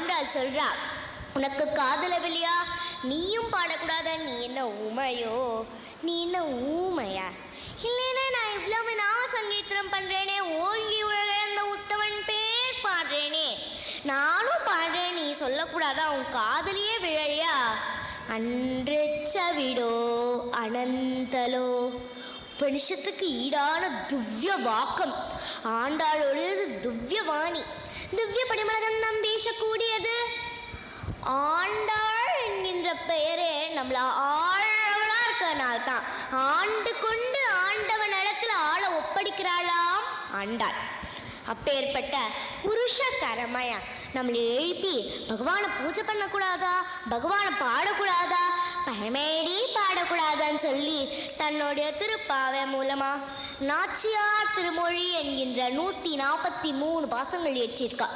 ஆண்டாள் சொல்றா உனக்கு காதலவில்லையா நீயும் பாடக்கூடாத? நீ என்ன உமையோ நீ என்ன ஊமையா? இல்லைன்னா நான் இவ்வளவு நாம சங்கீத்திரம் பண்றேனே ஓங்கி உலகிழந்த உத்தவன் பேர் பாடுறேனே. நானும் பாடுறேன் நீ சொல்லக்கூடாதா? உன் காதலியே விழலையா? அன்று சவிடோ அனந்தலோ உபனிஷத்துக்கு ஈடான துவ்ய வாக்கம் ஆண்டாளோடையது திவ்ய வாணி திவ்ய நாம் வீசக்கூடியது ஆண்டாள் என்கின்ற பெயரே நம்மளை ஆழவளா இருக்கனால தான் ஆண்டு கொண்டு ஆண்டவன் இடத்துல ஆளை ஒப்படைக்கிறாளாம் ஆண்டாள். அப்பேற்பட்ட புருஷ கரமய. நம்மளை எழுப்பி பகவானை பூஜை பண்ணக்கூடாதா? பகவானை பாடக்கூடாதா? பழமேடி பாடக்கூடாதுன்னு சொல்லி தன்னுடைய திருப்பாவை மூலமா நாச்சியார் திருமொழி என்கின்ற நூற்றி நாற்பத்தி மூணு பாசங்கள் ஏற்றிருக்கா.